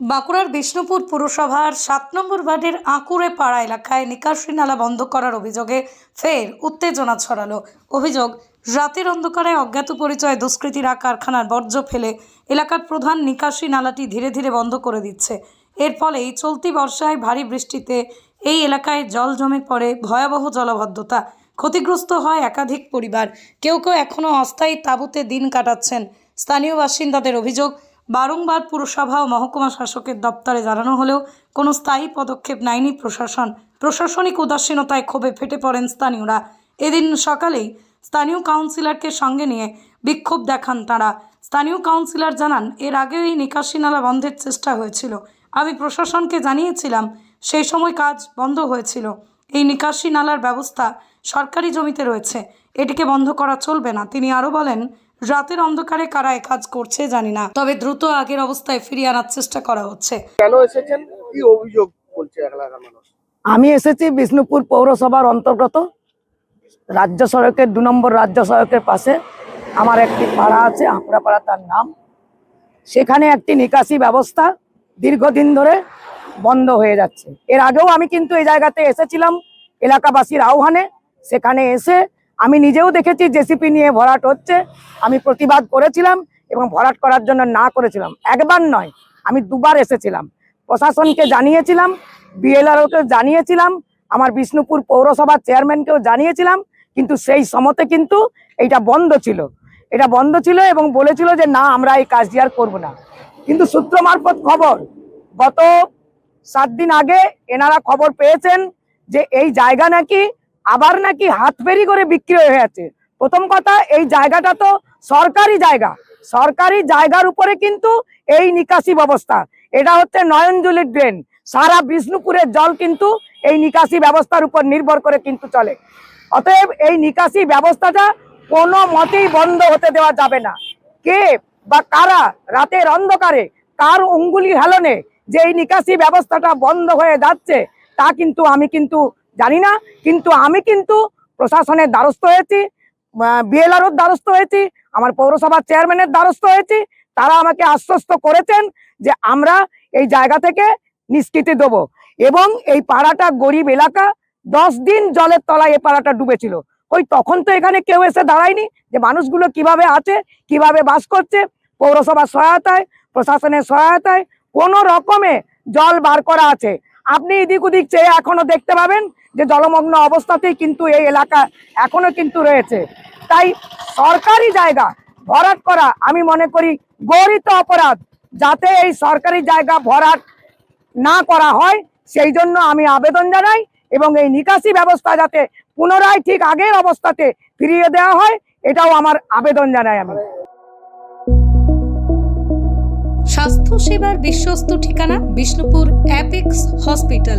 বাঁকুড়ার বিষ্ণুপুর পুরসভার সাত নম্বর ওয়ার্ডের আঁকুড়ে পাড়া এলাকায় নিকাশি নালা বন্ধ করার অভিযোগে ফের উত্তেজনা ছড়ালো। অভিযোগ, রাতের অন্ধকারে অজ্ঞাত পরিচয় দুষ্কৃতীরা কারখানার বর্জ্য ফেলে এলাকার প্রধান নিকাশি নালাটি ধীরে ধীরে বন্ধ করে দিচ্ছে। এর ফলেই চলতি বর্ষায় ভারী বৃষ্টিতে এই এলাকায় জল জমে পড়ে ভয়াবহ জলবদ্ধতা। ক্ষতিগ্রস্ত হয় একাধিক পরিবার। কেউ কেউ এখনও অস্থায়ী তাঁবুতে দিন কাটাচ্ছেন। স্থানীয় বাসিন্দাদের অভিযোগ বারংবার পুরসভা ও মহকুমা শাসকের দপ্তরে জানানো হলেও কোনো স্থায়ী পদক্ষেপ নেয়নি প্রশাসন। প্রশাসনিক উদাসীনতায় ক্ষোভে ফেটে পড়েন স্থানীয়রা। এদিন সকালেই স্থানীয় কাউন্সিলরকে সঙ্গে নিয়ে বিক্ষোভ দেখান তারা। স্থানীয় কাউন্সিলর জানান, এর আগেও এই নিকাশি নালা বন্ধের চেষ্টা হয়েছিল। আমি প্রশাসনকে জানিয়েছিলাম, সেই সময় কাজ বন্ধ হয়েছিল। এই নিকাশি নালার ব্যবস্থা সরকারি জমিতে রয়েছে। এটিকে বন্ধ করা চলবে না। তিনি আরও বলেন রাতের অন্ধকারে কারা কাজ করছে জানি না তবে দ্রুত আগের অবস্থায় ফিরিয়ে আনার চেষ্টা করা হচ্ছে। কেন এসেছেন? কি অভিযোগ বলছে এলাকার মানুষ? আমি এসেছি বিষ্ণুপুর পৌরসভার অন্তর্গত রাজ্য সড়কের দু নম্বর রাজ্য সড়কের পাশে। আমার একটি পাড়া আছে আঁকড়া পাড়া তার নাম। সেখানে একটি নিকাশি ব্যবস্থা দীর্ঘদিন ধরে বন্ধ হয়ে যাচ্ছে। এর আগেও আমি কিন্তু এই জায়গাতে এসেছিলাম এলাকাবাসীর আহ্বানে। সেখানে এসে আমি নিজেও দেখেছি জেসিপি নিয়ে ভরাট হচ্ছে। আমি প্রতিবাদ করেছিলাম এবং ভরাট করার জন্য না করেছিলাম। একবার নয়, আমি দুবার এসেছিলাম। প্রশাসনকে জানিয়েছিলাম বিএলআরওকে জানিয়েছিলাম, আমার বিষ্ণুপুর পৌরসভার চেয়ারম্যানকেও জানিয়েছিলাম, কিন্তু সেই সমতে কিন্তু এইটা বন্ধ ছিল। এটা বন্ধ ছিল এবং বলেছিল যে না, আমরা এই কাজটি আর করব না। কিন্তু সূত্র মারফত খবর, গত সাত দিন আগে এনারা খবর পেয়েছেন যে এই জায়গা নাকি আবার নাকি হাত ফেরি করে বিক্রি হয়ে যাচ্ছে। প্রথম কথা, এই জায়গাটা তো সরকারি জায়গা। সরকারি জায়গার উপরে কিন্তু এই নিকাশি ব্যবস্থা। এটা হচ্ছে নয়নজুলির ড্রেন। সারা বিষ্ণুপুরের জল কিন্তু এই নিকাশি ব্যবস্থার উপর নির্ভর করে কিন্তু চলে। অতএব এই নিকাশি ব্যবস্থাটা কোনো মতেই বন্ধ হতে দেওয়া যাবে না। কে বা কারা রাতের অন্ধকারে কার অঙ্গুলি হেলনে যে এই নিকাশি ব্যবস্থাটা বন্ধ হয়ে যাচ্ছে, তা কিন্তু আমি কিন্তু জানি না, কিন্তু আমি কিন্তু প্রশাসনের দ্বারস্থ হয়েছি বিএলআরওর দ্বারস্থ হয়েছি, আমার পৌরসভার চেয়ারম্যানের দ্বারস্থ হয়েছি, তারা আমাকে আশ্বস্ত করেছেন যে আমরা এই জায়গা থেকে নিষ্কৃতি দেব। এবং এই পাড়াটা গরিব এলাকা, দশ দিন জলের তলায় এই পাড়াটা ডুবেছিল। ওই তখন তো এখানে কেউ এসে দাঁড়ায়নি যে মানুষগুলো কীভাবে আছে, কীভাবে বাস করছে, পৌরসভার সহায়তায়, প্রশাসনের সহায়তায়, কোনো রকমে জল বার করা আছে। আপনি এদিক ওদিক চেয়ে এখনও দেখতে পাবেন যে জলমগ্ন অবস্থাতেই কিন্তু এই এলাকা এখনও কিন্তু রয়েছে। তাই সরকারি জায়গা ভরাট করা আমি মনে করি গরিত অপরাধ। যাতে এই সরকারি জায়গা ভরাট না করা হয়, সেই জন্য আমি আবেদন জানাই এবং এই নিকাশি ব্যবস্থা যাতে পুনরায় ঠিক আগের অবস্থাতে ফিরিয়ে দেওয়া হয়, এটাও আমার আবেদন জানাই আমি। স্বাস্থ্য সেবার বিশ্বস্ত ঠিকানা বিষ্ণুপুর অ্যাপেক্স হসপিটাল